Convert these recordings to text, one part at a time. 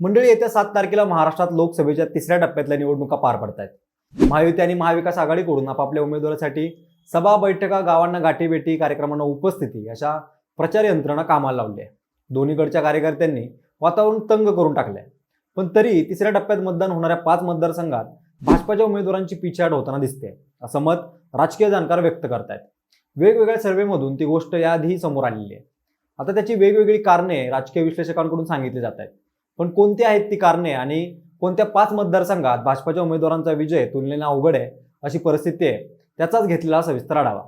मंडळी येत्या सात तारखेला महाराष्ट्रात लोकसभेच्या तिसऱ्या टप्प्यातल्या निवडणुका पार पडत आहेत महायुती आणि महाविकास आघाडीकडून आपापल्या उमेदवारासाठी सभा बैठका गावांना गाठीभेटी कार्यक्रमांना उपस्थिती अशा प्रचार यंत्रणा कामाला लावली आहे. दोन्हीकडच्या कार्यकर्त्यांनी वातावरण तंग करून टाकलंय. पण तरी तिसऱ्या टप्प्यात मतदान होणाऱ्या पाच मतदारसंघात भाजपाच्या उमेदवारांची पिछाड होताना दिसते असं मत राजकीय जाणकार व्यक्त करतायत. वेगवेगळ्या सर्व्हेमधून ती गोष्ट याआधीही समोर आलेली आहे. आता त्याची वेगवेगळी कारणे राजकीय विश्लेषकांकडून सांगितली जात आहेत. पण कोणती आहेत ती कारणे आणि कोणत्या पाच मतदारसंघात भाजपाच्या उमेदवारांचा विजय तुलनेने अवघड आहे अशी परिस्थिती आहे त्याचाच घेतलेला सविस्तर आढावा.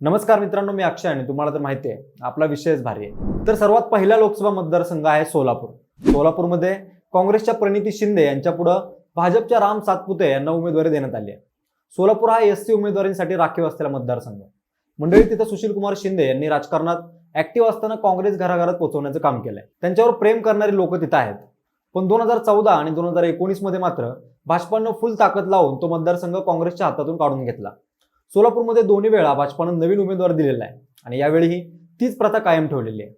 नमस्कार मित्रांनो मी अक्षय आणि तुम्हाला तर माहिती आहे आपला विषयच भारी आहे. तर सर्वात पहिला लोकसभा मतदारसंघ आहे सोलापूर. सोलापूरमध्ये काँग्रेसच्या प्रणिती शिंदे यांच्या पुढं भाजपच्या राम सातपुते यांना उमेदवारी देण्यात आली आहे. सोलापूर हा एस सी उमेदवारींसाठी राखीव असलेला मतदारसंघ मंडळी तिथं सुशील कुमार शिंदे यांनी राजकारणात ऍक्टिव्ह असताना काँग्रेस घराघरात पोहोचवण्याचं काम केलंय. त्यांच्यावर प्रेम करणारी लोक तिथं आहेत. पण दोन हजार चौदा आणि दोन हजार एकोणीसमध्ये मात्र भाजपानं फुल ताकद लावून तो मतदारसंघ काँग्रेसच्या हातातून काढून घेतला. सोलापूरमध्ये दोन्ही वेळा भाजपानं नवीन उमेदवार दिलेला आहे आणि यावेळीही तीच प्रथा कायम ठेवलेली आहे.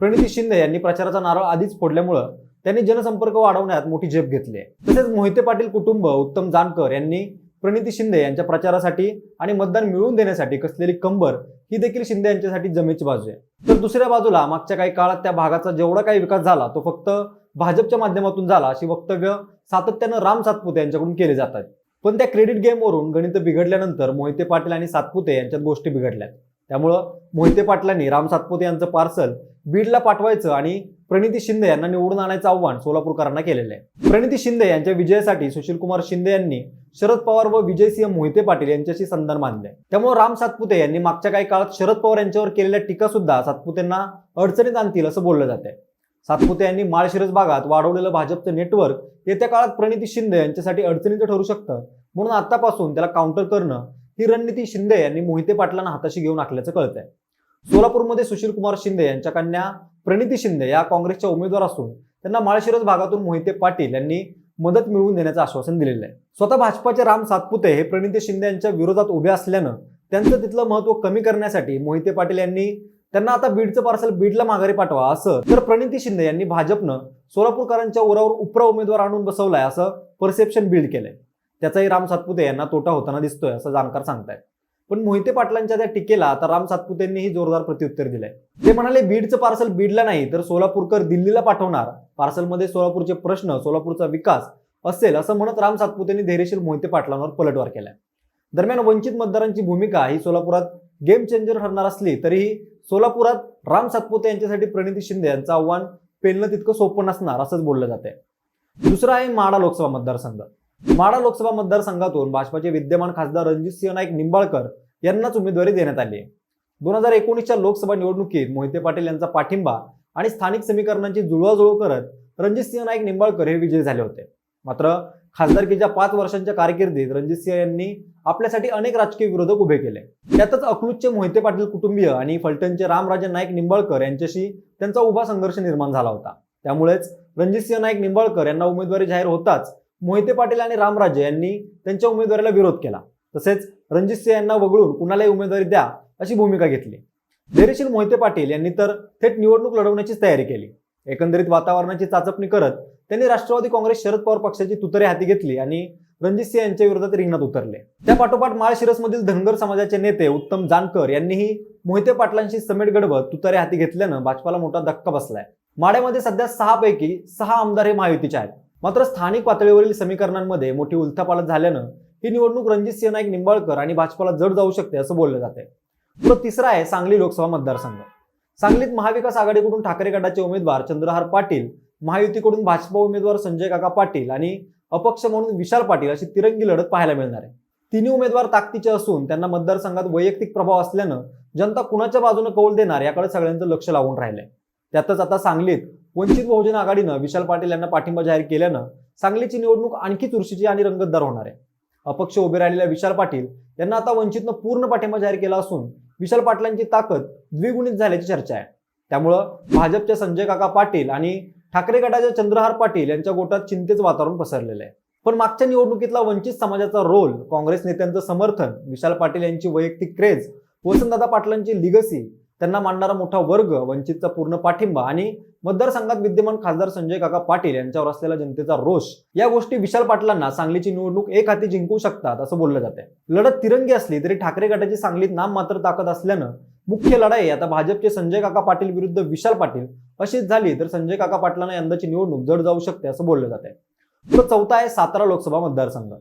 प्रणिती शिंदे यांनी प्रचाराचा नारळ आधीच फोडल्यामुळं त्यांनी जनसंपर्क वाढवण्यात मोठी झेप घेतली आहे. तसेच मोहिते पाटील कुटुंब उत्तम जानकर यांनी प्रणिती शिंदे यांच्या प्रचारासाठी आणि मतदान मिळवून देण्यासाठी कसलेली कंबर ही देखील शिंदे यांच्यासाठी जमेची बाजू आहे. तर दुसऱ्या बाजूला मागच्या काही काळात त्या भागाचा जेवढा काही विकास झाला तो फक्त भाजपच्या माध्यमातून झाला अशी वक्तव्य सातत्यानं राम सातपुते यांच्याकडून केली जातात पण त्या क्रेडिट गेमवरून गणित बिघडल्यानंतर मोहिते पाटील आणि सातपुते यांच्यात गोष्टी बिघडल्यात. त्यामुळं मोहिते पाटलांनी राम सातपुते यांचं पार्सल बीडला पाठवायचं आणि प्रणिती शिंदे यांना निवडून आणायचं आव्हान सोलापूरकरांना केलेलं आहे. प्रणिती शिंदे यांच्या विजयासाठी सुशील कुमार शिंदे यांनी शरद पवार व विजयसिंह मोहिते पाटील यांच्याशी संधान मानले त्यामुळे राम सातपुते यांनी मागच्या काही काळात शरद पवार यांच्यावर केलेल्या टीका सुद्धा सातपुतेंना अडचणीत आणतील असं बोललं जाते सातपुते यांनी माळशिरस भागात वाढवलेलं भाजपचं नेटवर्क येत्या काळात प्रणिती शिंदे यांच्यासाठी अडचणीचं ठरू शकतं. म्हणून आतापासून त्याला काउंटर करणं ही रणनीती शिंदे यांनी मोहिते पाटलांना हाताशी घेऊन आखल्याचं कळतंय. सोलापूरमध्ये सुशील कुमार शिंदे यांच्या कन्या प्रणिती शिंदे या काँग्रेसच्या उमेदवार असून त्यांना माळशिरस भागातून मोहिते पाटील यांनी मदत मिळवून देण्याचं आश्वासन दिलेलं आहे. स्वतः भाजपाचे राम सातपुते हे प्रणिती शिंदे यांच्या विरोधात उभे असल्यानं त्यांचं तिथलं महत्त्व कमी करण्यासाठी मोहिते पाटील यांनी त्यांना आता बीडचं पार्सल बीडला माघारी पाठवा असं. तर प्रणिती शिंदे यांनी भाजपनं सोलापूरकरांच्या उरावर उपरा उमेदवार आणून बसवलाय असं परसेप्शन बिल्ड केलंय. त्याचाही राम सातपुते यांना तोटा होताना दिसतोय असं जाणकार सांगतायत. पण मोहिते पाटलांच्या त्या टीकेला आता राम सातपुतेंनीही जोरदार प्रत्युत्तर दिलंय. ते म्हणाले बीडचं पार्सल बीडला नाही तर सोलापूरकर दिल्लीला पाठवणार. पार्सलमध्ये सोलापूरचे प्रश्न सोलापूरचा विकास असेल असं म्हणत राम सातपुतेंनी धैर्यशील मोहिते पाटलांवर पलटवार केलाय. दरम्यान वंचित मतदारांची भूमिका ही सोलापुरात गेम चेंजर ठरणार असली तरीही सोलापुरात राम सातपुते यांच्यासाठी प्रणिती शिंदे यांचं आव्हान पेलणं तितकं सोपं नसणार असंच बोललं जाते दुसरा आहे माडा लोकसभा मतदारसंघ. माडा लोकसभा मतदारसंघातून भाजपाचे विद्यमान खासदार रणजितसिंह नाईक निंबाळकर यांनाच उमेदवारी देण्यात आली आहे. दोन हजार एकोणीसच्या लोकसभा निवडणुकीत मोहिते पाटील यांचा पाठिंबा आणि स्थानिक समीकरणांची जुळवाजुळव करत रणजितसिंह नाईक निंबाळकर हे विजयी झाले होते. मात्र खासदारकीच्या पाच वर्षांच्या कारकिर्दीत रणजितसिंह यांनी आपल्यासाठी अनेक राजकीय विरोधक उभे केले. त्यातच अकलूजचे मोहिते पाटील कुटुंबीय आणि फलटणचे रामराजे नाईक निंबाळकर यांच्याशी त्यांचा उभा संघर्ष निर्माण झाला होता. त्यामुळेच रणजितसिंह नाईक निंबाळकर यांना उमेदवारी जाहीर होताच मोहिते पाटील आणि रामराजे यांनी त्यांच्या उमेदवारीला विरोध केला. तसेच रणजितसिंह यांना वगळून कुणालाही उमेदवारी द्या अशी भूमिका घेतली. धैर्यशील मोहिते पाटील यांनी तर थेट निवडणूक लढवण्याचीच तयारी केली. एकंदरीत वातावरणाची चाचपणी करत त्यांनी राष्ट्रवादी काँग्रेस शरद पवार पक्षाची तुतरे हाती घेतली आणि रणजित सिंह यांच्या विरोधात रिंगणात उतरले. त्या पाठोपाठ माळशिरसमधील धनगर समाजाचे नेते उत्तम जानकर यांनीही मोहिते पाटलांशी समेट गडबत तुतारे हाती घेतल्यानं भाजपाला मोठा धक्का बसलाय. माड्यामध्ये सध्या सहा पैकी सहा आमदार हे महायुतीचे आहेत. मात्र स्थानिक पातळीवरील समीकरणांमध्ये मोठी उलथापालट झाल्यानं ही निवडणूक रणजित सिंह नाईक निंबाळकर आणि भाजपाला जड जाऊ शकते असं बोललं जाते पुढं तिसरा आहे सांगली लोकसभा मतदारसंघ. सांगलीत महाविकास आघाडीकडून ठाकरे गटाचे उमेदवार चंद्रहार पाटील महायुतीकडून भाजपा उमेदवार संजय काका पाटील आणि अपक्ष म्हणून विशाल पाटील अशी तिरंगी लढत पाहायला मिळणार आहे. तिन्ही उमेदवार ताकदीचे असून त्यांना मतदारसंघात वैयक्तिक प्रभाव असल्यानं जनता कुणाच्या बाजूने कौल देणार याकडे सगळ्यांचं लक्ष लागून राहिलंय. त्यातच आता सांगलीत वंचित बहुजन आघाडीनं विशाल पाटील यांना पाठिंबा जाहीर केल्यानं सांगलीची निवडणूक आणखी चुरशीची आणि रंगतदार होणार आहे. अपक्ष उभे राहिलेल्या विशाल पाटील यांना आता वंचितनं पूर्ण पाठिंबा जाहीर केला असून विशाल पाटलांची ताकद द्विगुणित झाल्याची चर्चा आहे. त्यामुळं भाजपच्या संजय काका पाटील आणि ठाकरे गटाच्या चंद्रहार पाटील यांच्या गोटात चिंतेचं वातावरण पसरलेलं आहे. पण मागच्या निवडणुकीतला वंचित समाजाचा रोल काँग्रेस नेत्यांचं समर्थन विशाल पाटील यांची वैयक्तिक क्रेज वसंतदादा पाटलांची लिगसी त्यांना मांडणारा मोठा वर्ग वंचितचा पूर्ण पाठिंबा आणि मतदारसंघात विद्यमान खासदार संजय काका पाटील यांच्यावर असलेला जनतेचा रोष या गोष्टी विशाल पाटलांना सांगलीची निवडणूक एक हाती जिंकू शकतात असं बोललं जाते लढत तिरंगी असली तरी ठाकरे गटाची सांगलीत नाम मात्र ताकद असल्यानं मुख्य लढाई आता भाजपचे संजय काका पाटील विरुद्ध विशाल पाटील अशीच झाली तर संजय काका पाटलांना यंदाची निवडणूक जड जाऊ शकते असं बोललं जात आहे तर चौथा आहे सातारा लोकसभा मतदारसंघ.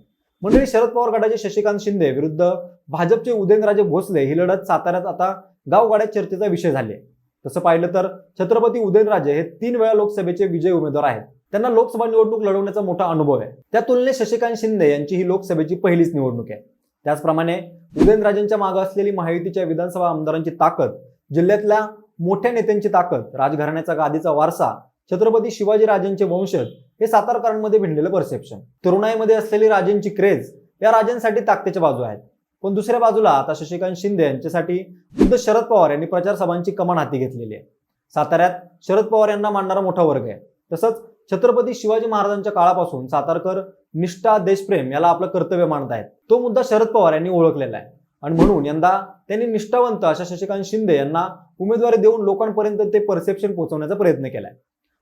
मंडळी शरद पवार गटाचे शशिकांत शिंदे विरुद्ध भाजपचे उदयनराजे भोसले ही लढत साताऱ्यात आता गावगाड्यात चर्चेचा विषय झाली आहे. तसं पाहिलं तर छत्रपती उदयनराजे हे तीन वेळा लोकसभेचे विजय उमेदवार आहेत. त्यांना लोकसभा निवडणूक लढवण्याचा मोठा अनुभव आहे. त्या तुलनेत शशिकांत शिंदे यांची ही लोकसभेची पहिलीच निवडणूक आहे. त्याचप्रमाणे उदयनराजेंच्या मागे असलेली महायुतीच्या विधानसभा आमदारांची ताकद जिल्ह्यातल्या मोठ्या नेत्यांची ताकद राजघराण्याचा गादीचा वारसा छत्रपती शिवाजी राजेंचे वंशज हे सातारकरांमध्ये भिडलेलं परसेप्शन तरुणाईमध्ये असलेली राजेंची क्रेज या राजांसाठी ताकदीच्या बाजू आहेत. पण दुसऱ्या बाजूला आता शशिकांत शिंदे यांच्यासाठी खुद्द शरद पवार यांनी प्रचार सभांची कमान हाती घेतलेली आहे. साताऱ्यात शरद पवार यांना मानणारा मोठा वर्ग आहे. तसंच छत्रपती शिवाजी महाराजांच्या काळापासून सातारकर निष्ठा देशप्रेम याला आपलं कर्तव्य मानत आहेत. तो मुद्दा शरद पवार यांनी ओळखलेला आहे. आणि म्हणून यंदा त्यांनी निष्ठावंत अशा शशिकांत शिंदे यांना उमेदवारी देऊन लोकांपर्यंत ते परसेप्शन पोहोचवण्याचा प्रयत्न केलाय.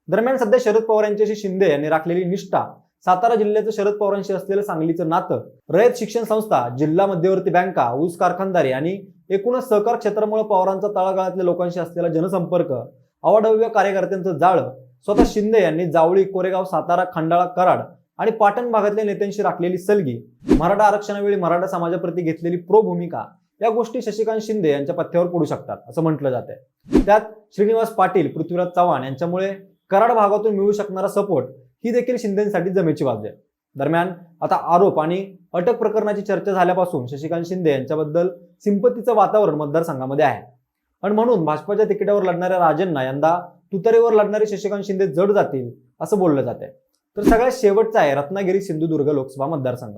दरम्यान सध्या शरद पवार यांच्याशी शिंदे यांनी राखलेली निष्ठा सातारा जिल्ह्याचं शरद पवारांशी असलेलं सांगलीचं नातं रयत शिक्षण संस्था जिल्हा मध्यवर्ती बँका ऊस कारखानदारी आणि एकूणच सहकार क्षेत्रामुळे पवारांचा तळागाळातल्या लोकांशी असलेला जनसंपर्क अवाढव्य कार्यकर्त्यांचं जाळं स्वतः शिंदे यांनी जावळी कोरेगाव सातारा खंडाळा कराड आणि पाटण भागातल्या नेत्यांशी राखलेली सलगी मराठा आरक्षणावेळी मराठा समाजाप्रती घेतलेली प्रो भूमिका या गोष्टी शशिकांत शिंदे यांच्या पथ्यावर पडू शकतात असं म्हटलं जात आहे त्यात श्रीनिवास पाटील पृथ्वीराज चव्हाण यांच्यामुळे कराड भागातून मिळू शकणारा सपोर्ट ही देखील शिंदेसाठी जमेची बाजू आहे. दरम्यान आता आरोप आणि अटक प्रकरणाची चर्चा झाल्यापासून शशिकांत शिंदे यांच्याबद्दल सिंपतीचं वातावरण मतदारसंघामध्ये आहे. आणि म्हणून भाजपाच्या तिकिटावर लढणाऱ्या राजेंना यंदा तुतरेवर लढणारे शशिकांत शिंदे जड जातील असं बोललं जाते तर सगळ्यात शेवटचा आहे रत्नागिरी सिंधुदुर्ग लोकसभा मतदारसंघ.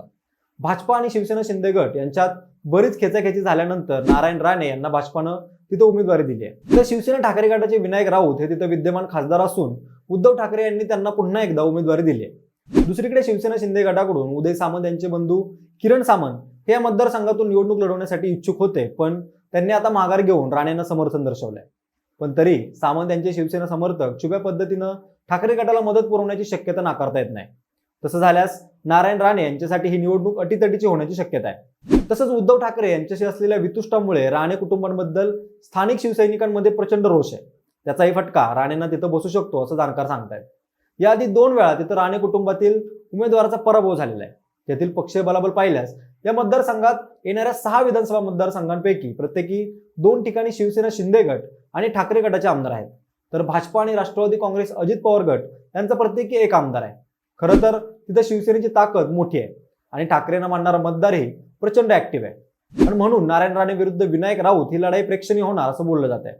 भाजपा आणि शिवसेना शिंदे गट यांच्यात बरीच खेचाखेची झाल्यानंतर नारायण राणे यांना भाजपानं तिथं उमेदवारी दिली आहे. तर शिवसेना ठाकरे गटाचे विनायक राऊत हे तिथं विद्यमान खासदार असून उद्धव ठाकरे यांनी त्यांना पुन्हा एकदा उमेदवारी दिली आहे. दुसरीकडे शिवसेना शिंदे गटाकडून उदय सामंत यांचे बंधू किरण सामंत हे या मतदारसंघातून निवडणूक लढवण्यासाठी इच्छुक होते पण त्यांनी आता माघार घेऊन राणेंना समर्थन दर्शवलंय. पण तरी सामंत यांचे शिवसेना समर्थक छुप्या पद्धतीनं ठाकरे गटाला मदत पुरवण्याची शक्यता नाकारता येत नाही. तसं झाल्यास नारायण राणे यांच्यासाठी ही निवडणूक अटीतटीची होण्याची शक्यता आहे. तसंच उद्धव ठाकरे यांच्याशी असलेल्या वितुष्टामुळे राणे कुटुंबांबद्दल स्थानिक शिवसैनिकांमध्ये प्रचंड रोष आहे. त्याचाही फटका राणेंना तिथं बसू शकतो असं जाणकार सांगतायत. याआधी दोन वेळा तिथं राणे कुटुंबातील उमेदवाराचा पराभव झालेला आहे. त्यातील पक्षीय बलाबल पाहिल्यास या मतदारसंघात येणाऱ्या सहा विधानसभा मतदारसंघांपैकी प्रत्येकी दोन ठिकाणी शिवसेना शिंदे गट आणि ठाकरे गटाचे आमदार आहेत. तर भाजपा आणि राष्ट्रवादी काँग्रेस अजित पवार गट यांचा प्रत्येकी एक आमदार आहे. खरं तर तिथं शिवसेनेची ताकद मोठी आहे. आणि ठाकरेंना मानणारा मतदारही प्रचंड ऍक्टिव्ह आहे. आणि म्हणून नारायण राणे विरुद्ध विनायक राऊत ही लढाई प्रेक्षणीय होणार असं बोललं जात आहे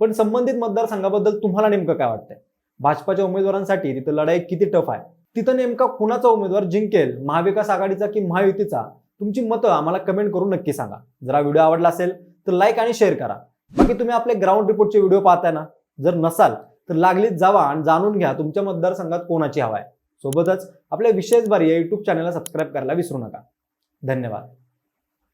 पण संबंधित मतदारसंघाबद्दल तुम्हाला नेमकं काय वाटतंय? भाजपाच्या उमेदवारांसाठी तिथं लढाई किती टफ आहे? तिथं नेमका कुणाचा उमेदवार जिंकेल? महाविकास आघाडीचा की महायुतीचा? तुमची मतं आम्हाला कमेंट करून नक्की सांगा. जर हा व्हिडिओ आवडला असेल तर लाईक आणि शेअर करा. बाकी तुम्ही आपले ग्राउंड रिपोर्टचे व्हिडिओ पाहताय ना? जर नसाल तर लागलीच जावा आणि जाणून घ्या तुमच्या मतदारसंघात कोणाची हवा आहे. सोबतच आपल्या विशेष बारी या यूट्यूब चॅनलला सबस्क्राईब करायला विसरू नका. धन्यवाद.